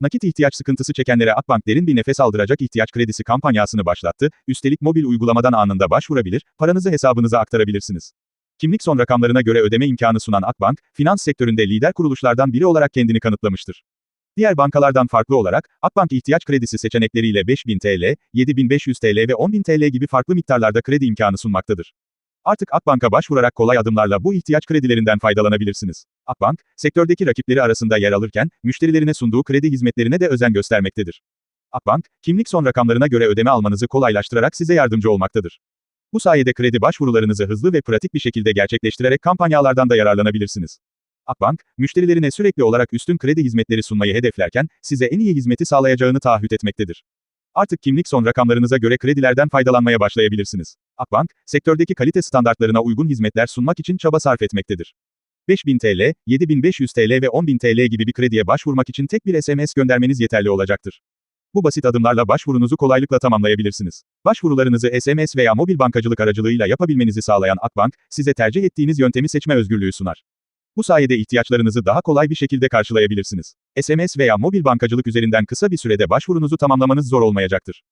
Nakit ihtiyaç sıkıntısı çekenlere Akbank derin bir nefes aldıracak ihtiyaç kredisi kampanyasını başlattı, üstelik mobil uygulamadan anında başvurabilir, paranızı hesabınıza aktarabilirsiniz. Kimlik son rakamlarına göre ödeme imkanı sunan Akbank, finans sektöründe lider kuruluşlardan biri olarak kendini kanıtlamıştır. Diğer bankalardan farklı olarak, Akbank ihtiyaç kredisi seçenekleriyle 5000 TL, 7500 TL ve 10000 TL gibi farklı miktarlarda kredi imkanı sunmaktadır. Artık Akbank'a başvurarak kolay adımlarla bu ihtiyaç kredilerinden faydalanabilirsiniz. Akbank, sektördeki rakipleri arasında yer alırken, müşterilerine sunduğu kredi hizmetlerine de özen göstermektedir. Akbank, kimlik son rakamlarına göre ödeme almanızı kolaylaştırarak size yardımcı olmaktadır. Bu sayede kredi başvurularınızı hızlı ve pratik bir şekilde gerçekleştirerek kampanyalardan da yararlanabilirsiniz. Akbank, müşterilerine sürekli olarak üstün kredi hizmetleri sunmayı hedeflerken, size en iyi hizmeti sağlayacağını taahhüt etmektedir. Artık kimlik son rakamlarınıza göre kredilerden faydalanmaya başlayabilirsiniz. Akbank, sektördeki kalite standartlarına uygun hizmetler sunmak için çaba sarf etmektedir. 5000 TL, 7500 TL ve 10000 TL gibi bir krediye başvurmak için tek bir SMS göndermeniz yeterli olacaktır. Bu basit adımlarla başvurunuzu kolaylıkla tamamlayabilirsiniz. Başvurularınızı SMS veya mobil bankacılık aracılığıyla yapabilmenizi sağlayan Akbank, size tercih ettiğiniz yöntemi seçme özgürlüğü sunar. Bu sayede ihtiyaçlarınızı daha kolay bir şekilde karşılayabilirsiniz. SMS veya mobil bankacılık üzerinden kısa bir sürede başvurunuzu tamamlamanız zor olmayacaktır.